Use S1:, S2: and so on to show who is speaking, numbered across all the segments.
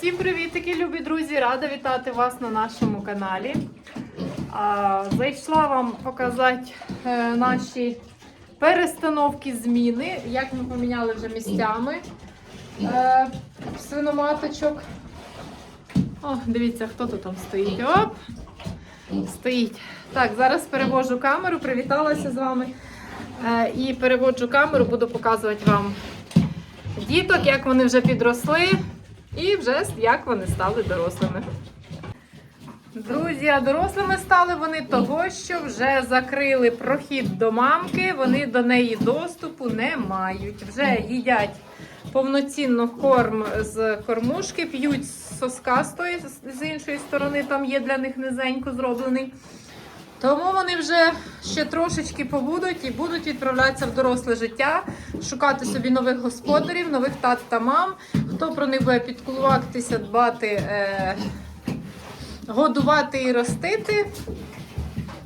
S1: Всім привітики, любі друзі! Рада вітати вас на нашому каналі. Зайшла вам показати е, наші перестановки зміни, як ми поміняли вже місцями е, свиноматочок. О, дивіться, хто тут там стоїть. Оп! Стоїть. Так, зараз перевожу камеру, привіталася з вами. Е, і переводжу камеру, буду показувати вам діток, як вони вже підросли, і вже як вони стали дорослими. Друзі, а дорослими стали вони того, що вже закрили прохід до мамки, вони до неї доступу не мають. Вже їдять повноцінно корм з кормушки, п'ють соска з тої з іншої сторони, там є для них низенько зроблений. Тому вони вже ще трошечки побудуть і будуть відправлятися в доросле життя, шукати собі нових господарів, нових тат та мам. Хто про них буде підкулуватися, дбати, е, годувати і ростити.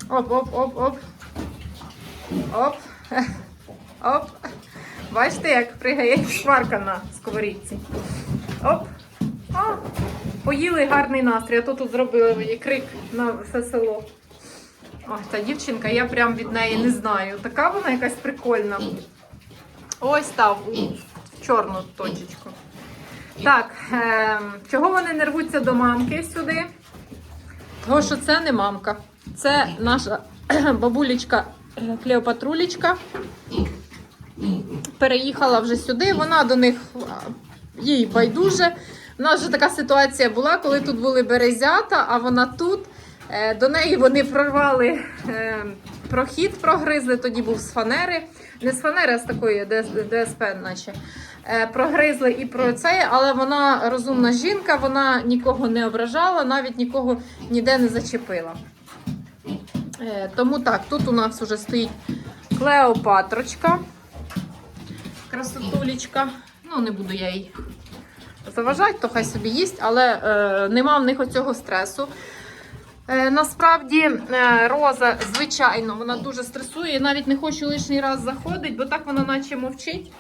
S1: Оп, оп, оп. Бачите, як пригає шварка на сковорідці. Оп. О, поїли гарний настрій, а то тут зробили мені крик на все село. Ох, та дівчинка, я прям від неї не знаю. Така вона якась прикольна. Ось так, у, в чорну точечку. Так, е, чого вони не рвуться до мамки сюди? Того, що це не мамка. Це наша бабулечка Клеопатрулечка. Переїхала вже сюди. Вона до них їй байдуже. У нас вже така ситуація була, коли тут були березята, а вона тут. Е, До неї вони прорвали е, прохід, прогризли, тоді був з фанери. Не з фанери, а з такої ДСП, наче. Е, Прогризли і про це, але вона розумна жінка, вона нікого не ображала, навіть нікого ніде не зачепила. Е, Тому так, тут у нас вже стоїть Клеопатрочка, красотулечка. Ну, не буду я їй заважати, то хай собі їсть, але е, нема в них оцього стресу. Е, насправді е, роза, звичайно, вона дуже стресує. Я навіть не хочу лишній раз заходити, бо так вона наче мовчить.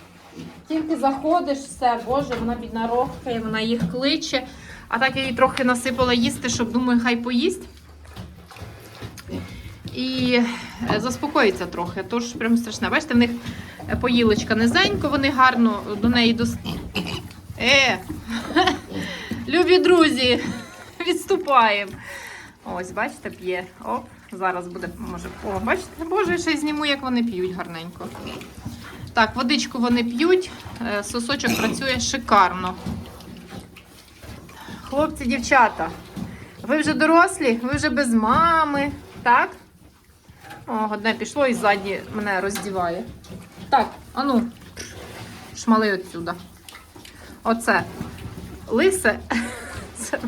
S1: Тільки заходиш, все, Боже, вона бідна рохкає, вона їх кличе. А так я їй трохи насипала їсти, щоб думаю, хай поїсть. І е, заспокоїться трохи, тож прям страшне. Бачите, в них е, поїлочка низенько, вони гарно до неї дос... Е! Любі друзі, відступаємо. Ось, бачите, п'є. Оп, зараз буде, може, о, бачите, боже, ще й зніму, як вони п'ють гарненько. Так, водичку вони п'ють, е, сосочок працює шикарно. Хлопці, дівчата, ви вже дорослі, ви вже без мами, так? О, одне пішло і ззаді мене роздіває. Так, ану, шмали отсюда. Оце. Лисе. Це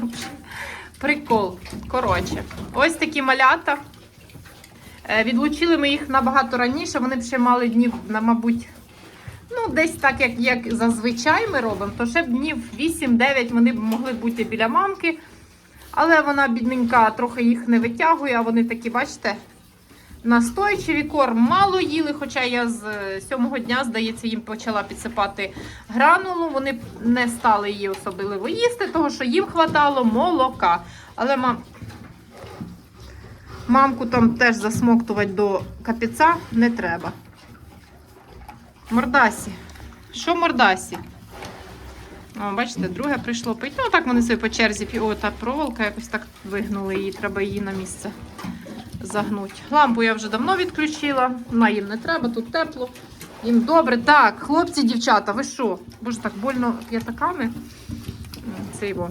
S1: прикол. Коротше, ось такі малята. Е, Відлучили ми їх набагато раніше. Вони б ще мали днів, на, мабуть, ну, десь так, як, як зазвичай ми робимо, то ще б днів 8-9 вони б могли бути біля мамки. Але вона, бідненька, трохи їх не витягує, а вони такі, бачите, настойчиві корм мало їли, хоча я з е, сьомого дня, здається, їм почала підсипати гранулу. Вони не стали її особливо їсти, тому що їм хватало молока. Але мам... мамку там теж засмоктувати до капіца не треба. Мордасі. Що мордасі? О, бачите, друге прийшло пити. Ну, так вони собі по черзі. О, та проволока якось так вигнули її, треба її на місце загнути. Лампу я вже давно відключила, вона їм не треба, тут тепло. Їм добре. Так, хлопці, дівчата, ви що? Боже, так больно п'ятаками. Це його.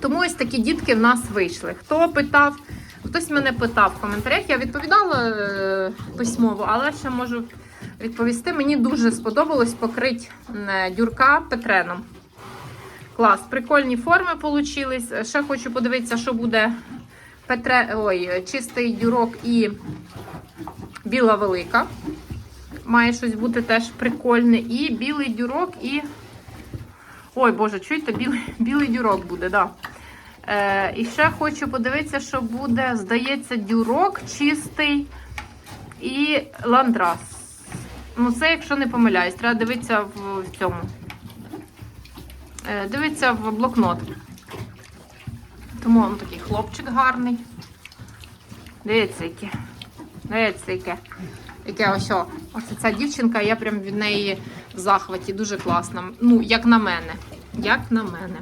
S1: Тому ось такі дітки в нас вийшли. Хто питав, хтось мене питав в коментарях, я відповідала е, письмово, але ще можу відповісти. Мені дуже сподобалось покрити дюрка петреном. Клас, прикольні форми получились. Ще хочу подивитися, що буде Петре... Ой, чистий дюрок і біла велика. Має щось бути теж прикольне. І білий дюрок, і. Ой, Боже, чуєте, білий, білий дюрок буде. Да. Е, і ще хочу подивитися, що буде, здається, дюрок чистий і ландрас. Ну, це, якщо не помиляюсь, треба дивитися в, цьому. е, дивиться в блокнот. Тому він такий хлопчик гарний. Дивіться, яке. Дивіться, яке. Яке ось. Ось ця дівчинка, я прям від неї в захваті. Дуже класна. Ну, як на мене. Як на мене.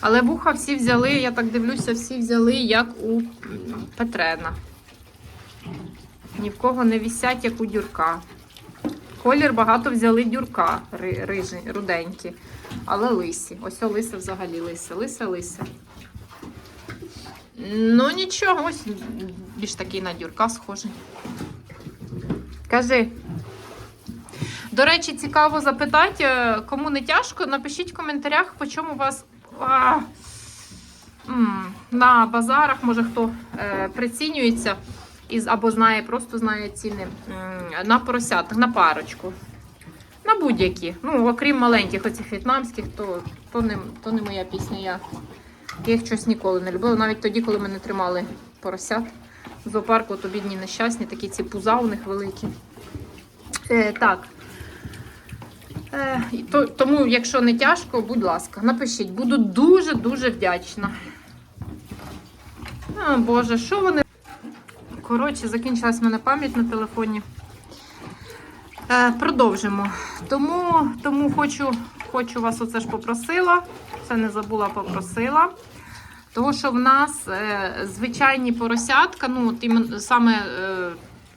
S1: Але вуха всі взяли, я так дивлюся, всі взяли, як у Петрена. Ні в кого не вісять, як у дюрка. Колір багато взяли дюрка, рижі, руденькі. Але лисі. Ось о лисе взагалі лисе. Лисе, лисе. Ну нічого, ось більш такий на дюрка схожий. Кажи. До речі, цікаво запитати, е, кому не тяжко, напишіть в коментарях, по чому у вас а, на базарах, може хто е, прицінюється із, або знає, просто знає ціни на поросятах, на парочку. На будь-які. Ну, окрім маленьких, оцих в'єтнамських, то, то, не, то не моя пісня. Я їх щось ніколи не любила. Навіть тоді, коли мене тримали поросят в зоопарку, то бідні нещасні, такі ці пуза у них великі. Е, так. Е, тому, якщо не тяжко, будь ласка, напишіть. Буду дуже-дуже вдячна. А, Боже, що вони. Коротше, закінчилась в мене пам'ять на телефоні. Е, продовжимо. Тому, тому хочу, хочу вас оце ж попросила. Це не забула, попросила. Тому що в нас е, звичайні поросятка, ну, от саме е,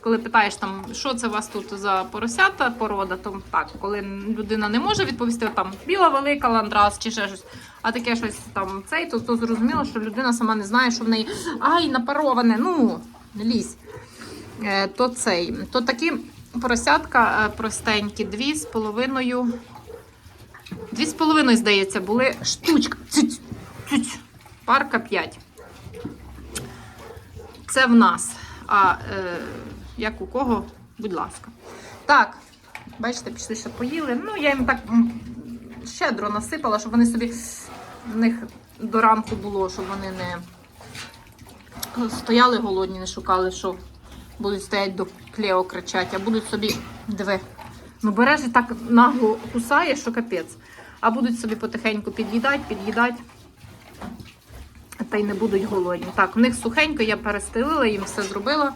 S1: коли питаєш, там, що це у вас тут за поросята порода, то так, коли людина не може відповісти, там біла велика ландрас чи ще щось, а таке щось там цей, то, то зрозуміло, що людина сама не знає, що в неї ай, напароване, ну, лізь. Е, то цей, то такі поросятка е, простенькі, дві з половиною. Дві з половиною, здається, були штучка. Цюць, цюць. Парка 5. Це в нас. А е, як у кого, будь ласка. Так, бачите, пішли ще поїли. Ну, я їм так щедро насипала, щоб вони собі в них до ранку було, щоб вони не стояли голодні, не шукали, що будуть стояти до клео кричать, а будуть собі диви. Ну береш і так нагло кусає, що капець. А будуть собі потихеньку під'їдати, під'їдати. Та й не будуть голодні. Так, в них сухенько, я перестелила, їм все зробила.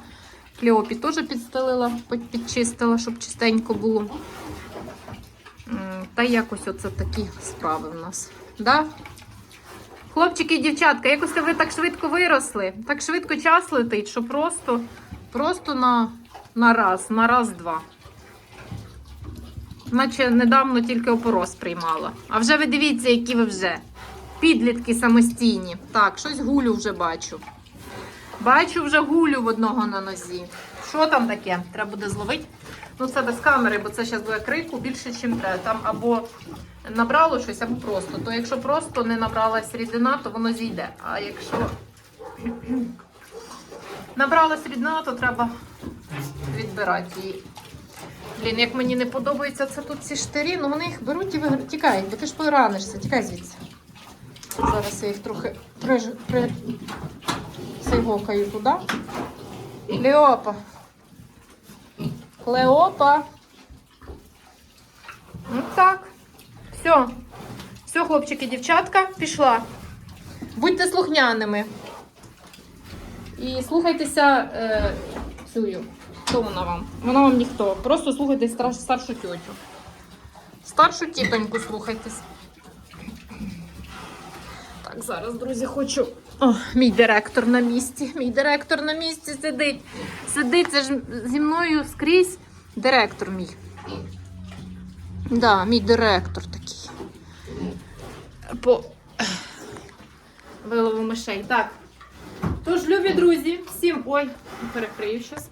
S1: Клеопі теж підстелила, підчистила, щоб чистенько було. Та якось оце такі справи в нас. Да? Хлопчики і дівчатка, якось ви так швидко виросли, так швидко час летить, що просто, просто на, на раз, на раз-два. Наче недавно тільки опорос приймала. А вже ви дивіться, які ви вже. Підлітки самостійні. Так, щось гулю вже бачу. Бачу вже гулю в одного на нозі. Що там таке? Треба буде зловити. Ну, це без камери, бо це зараз буде крику більше, ніж треба. Там або набрало щось, або просто. То якщо просто не набралась рідина, то воно зійде. А якщо набралась рідина, то треба відбирати її. Блін, як мені не подобається це тут ці штирі, ну вони їх беруть і вигр... Тікай, бо ти ж поранишся, тікай звідси. Зараз я їх трохи при... при... цигокаю туди. Клеопа. Клеопа. Ну так. Все. Все, хлопчики, дівчатка, пішла. Будьте слухняними. І слухайтеся е, цю. Хто вона вам? Вона вам ніхто. Просто слухайте старшу тьотю. Старшу тітоньку слухайтесь. Так, зараз, друзі, хочу. О, мій директор на місці. Мій директор на місці сидить. Сидить це ж зі мною скрізь. Директор мій. Да, мій директор такий. По вилову мишей. Так. Тож, любі друзі, всім. Ой, перекрию щас.